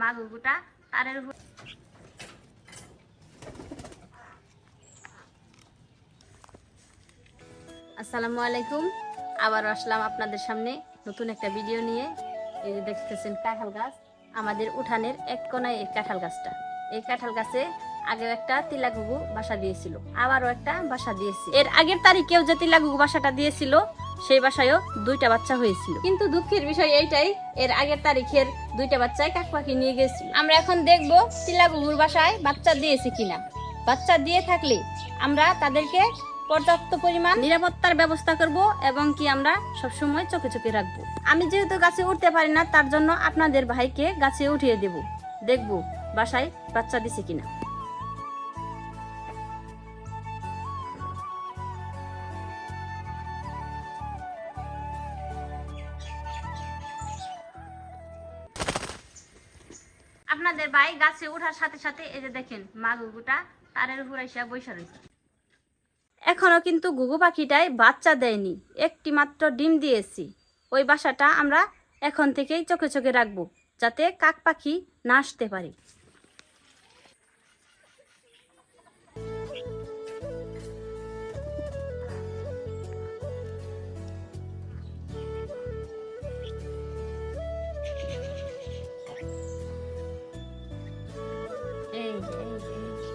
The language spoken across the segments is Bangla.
মা গুগুটা তারের আসসালামু আলাইকুম, আবার আসলাম আপনাদের সামনে নতুন একটা ভিডিও নিয়ে। এই যে দেখতেছেন কাঁঠাল গাছ, আমাদের উঠানের এক কোনায় এই কাঁঠাল গাছটা। এই কাঁঠাল গাছে আগেও একটা তিলাগুগু বাসা দিয়েছিল, আবারও একটা বাসা দিয়েছে। এর আগের তারিখেও যে তিলাগুগু বাসাটা দিয়েছিল সেই বাসায়ও দুইটা বাচ্চা হয়েছিল। কিন্তু দুঃখের বিষয় এইটাই, এর আগের তারিখের দুইটা বাচ্চায় কাক পাখি নিয়ে গেছিল। আমরা এখন দেখব তিলাগুগুর বাসায় বাচ্চা দিয়েছে কিনা। বাচ্চা দিয়ে থাকলে আমরা তাদেরকে পর্যাপ্ত পরিমাণ নিরাপত্তার ব্যবস্থা করব এবং কি আমরা সবসময় চোখে চোখে রাখব। আমি যেহেতু গাছে উঠতে পারি না, তার জন্য আপনাদের ভাইকে গাছে উঠিয়ে দেব। দেখব বাসায় বাচ্চা দিছে কিনা। আপনাদের ভাই গাছে ওঠার সাথে সাথে এই যে দেখেন, মা গুগুটা তারের উপর এসে বৈশা রয়েছে এখনও কিন্তু গুগু পাখিটায় বাচ্চা দেয়নি, একটি মাত্র ডিম দিয়েছি। ওই বাসাটা আমরা এখন থেকেই চোখে চোখে রাখব, যাতে কাক পাখি না আসতে পারে। এই যে, এই যে,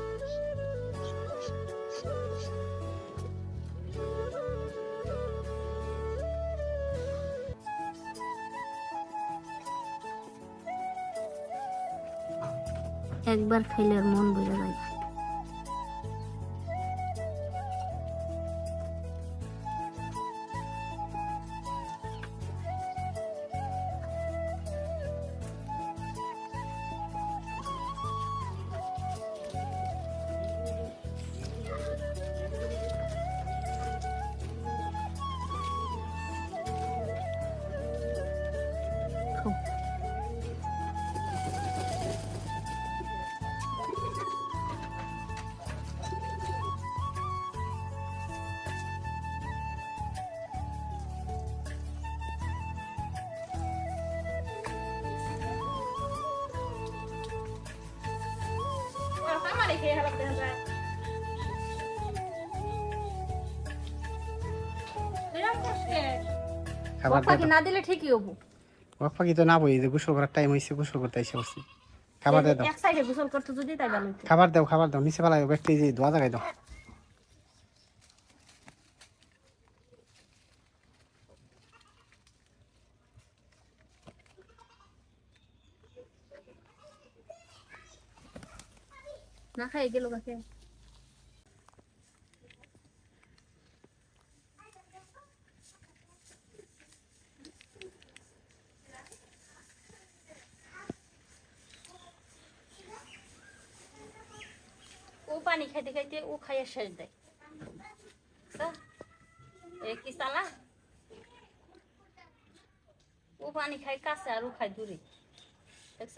একবার খাইলে আর মন বোঝা যায় খাবার কক পাখি না দিলে ঠিকই হব। ওক পাখি তো না বই যে গোসল করার টাইম হয়েছে গোসল করতে এসে বসছি। খাবার দিয়ে দাও এক সাইডে গোসল করতে যদি তাই ভালো খাবার দাও খাবার দাও নিচে যে ধোয়া জায়গায় দাও। না খাই গেল কাকে ও পানি খাইতে খাইতে ও খাইয়া শেষ দেয়। কি চালা? ও পানি খাই কাছে আর ও খাই দূরে। দেখছ?